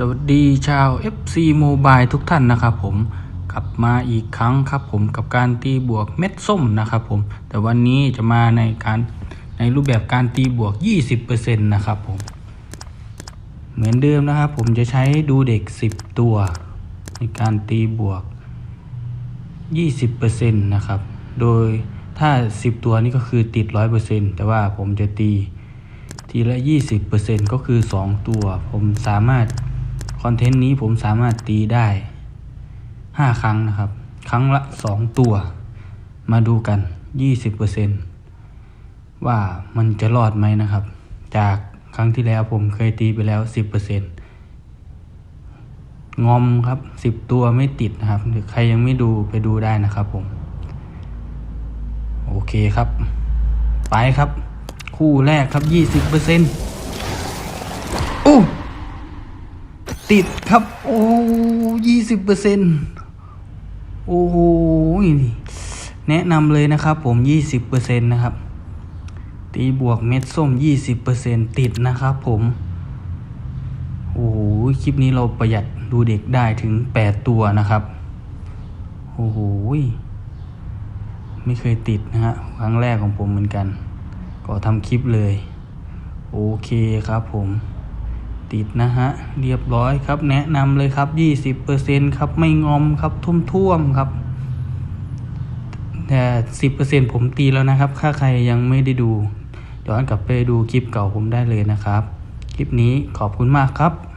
สวัสดีชาว FC Mobile ทุกท่านนะครับผมกลับมาอีกครั้งครับผมกับการตีบวกเม็ดส้มนะครับผม แต่วันนี้จะมาในการในรูปแบบการตีบวก 20%นะครับผม เหมือนเดิมนะครับผมจะใช้ดูเด็ก 10 ตัว ในการตีบวก 20%นะครับ โดยถ้า 10 ตัวนี้ก็คือติด 100%แต่ว่าผมจะตีทีละ 20%ก็คือ 2 ตัว ผมสามารถ อนเทนต์นี้ผมสามารถตีได้ 5 ครั้งนะครับ ครั้งละ 2 ตัว มาดูกัน 20%ว่ามันจะรอดไหมนะครับ จากครั้งที่แล้วผมเคยตีไปแล้ว 10%งอมครับ 10 ตัวไม่ติดนะครับ หรือใครยังไม่ดูไปดูได้นะครับผม โอเคครับ ไปครับ คู่แรกครับ 20%โอ้ ติดครับ โอ้ยี่สิบเปอร์เซ็นโอ้โหแนะนำเลยนะครับผมยี่สิบเปอร์เซ็นนะครับ ตีบวกเม็ดส้มยี่สิบเปอร์เซ็นติดนะครับผมโอ้โหคลิปนี้เราประหยัดดูเด็กได้ถึงแปดตัวนะครับ โอ้โหไม่เคยติดนะฮะครั้งแรกของผมเหมือนกัน ก็ทำคลิปเลย โอเคครับผม ติดนะฮะ เรียบร้อยครับ แนะนำเลยครับยี่สิบเปอร์เซ็นครับ ไม่งอมครับ ทุ่มท่วมๆครับ แต่สิบเปอร์เซ็นผมตีแล้วนะครับ ถ้าใครยังไม่ได้ดูย้อนกลับไปดูคลิปเก่าผมได้เลยนะครับ คลิปนี้ขอบคุณมากครับ